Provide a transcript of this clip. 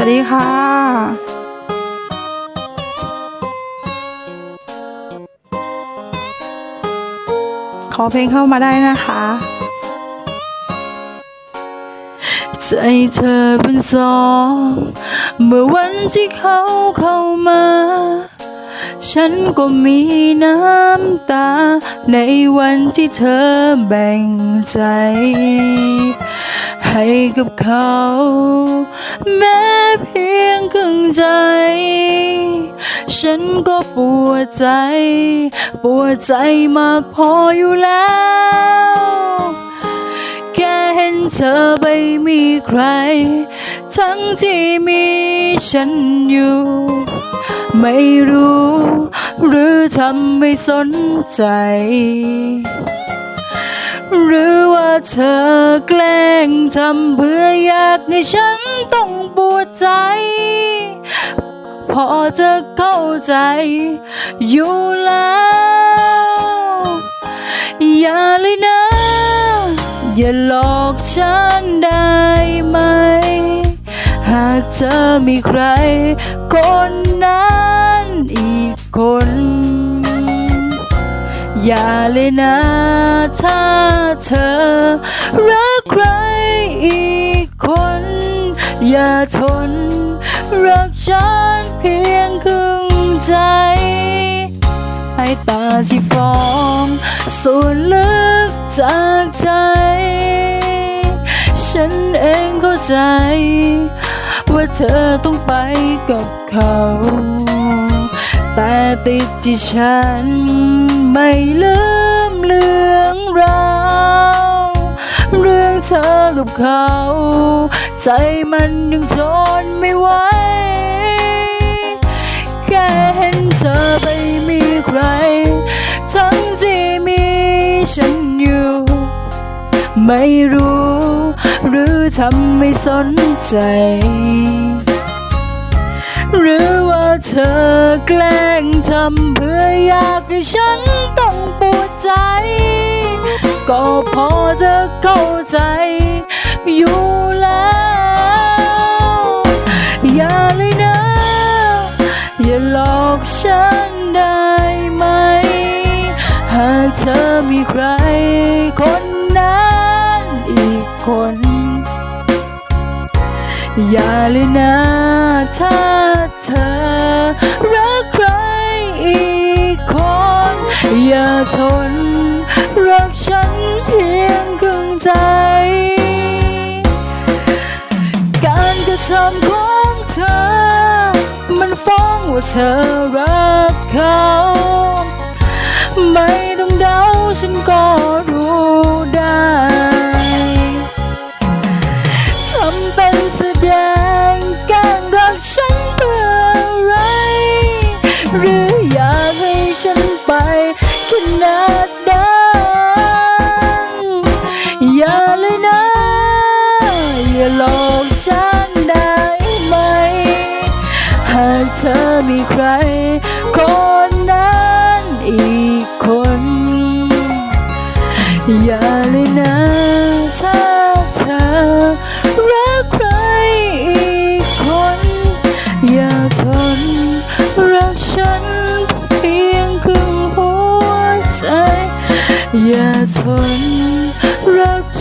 วัสดีค่ะขอเพลงเข้ามาได้นะคะ ใจเธอเป็นสอง เมื่อวันที่เขาเข้ามา ฉันก็มีน้ำตา ในวันที่เธอแบ่งใจ ให้กับเขา แม้เพียงครึ่งใจ ฉันก็ปวดใจ ปวดใจมากพออยู่แล้วแค่เห็นเธอไปมีใคร ทั้งที่มีฉันอยู่ ไม่รู้ หรือทำไม่สนใจ หรือว่าเธอแกล้งทำเพื่ออยากให้ฉันต้องปวดใจ พอจะเข้าใจอยู่แล้ว อย่าเลยนะ อย่าหลอกฉันได้ไหม หากเธอมีใครคนนั้น อย่าเลยนะ ถ้าเธอ รักใครอีกคน อย่าทน รักฉันเพียงครึ่งใจ ให้ตาที่ฟองส่วนลึกจากใจ ฉันเองเข้าใจ ว่าเธอต้องไปกับเขา แต่ติดที่ฉัน ไม่ลืมเรื่องราวเรื่องเธอกับเขา ใจมันยังทนไม่ไหวแค่เห็นเธอไปมีใคร ทั้งที่มีฉันอยู่ ไม่รู้ หรือทำไม่สนใจ หรือ เธอแกล้งทำเพื่ออยากให้ฉันต้องปวดใจ ก็พอจะเข้าใจอยู่แล้ว อย่าเลยนะ อย่าหลอกฉันได้ไหม หากเธอมีใครคนนั้นอีกคน อย่าเลยนะ ถ้าเธอรักใครอีกคน อย่าทน รักฉันเพียงครึ่งใจ การกระทำของเธอ มันฟ้องว่าเธอรักเขา ไม่ต้องเดาฉันก็รู้ อย่าเลยนะ อย่าหลอกฉันได้ไหม หากเธอมีใคร คนนั้นอีกคน อย่าเลยนะถ้าเธอรักใครอีกคน อย่าทนรักฉันเพียงครึ่งหัวใจ อย่าทน rất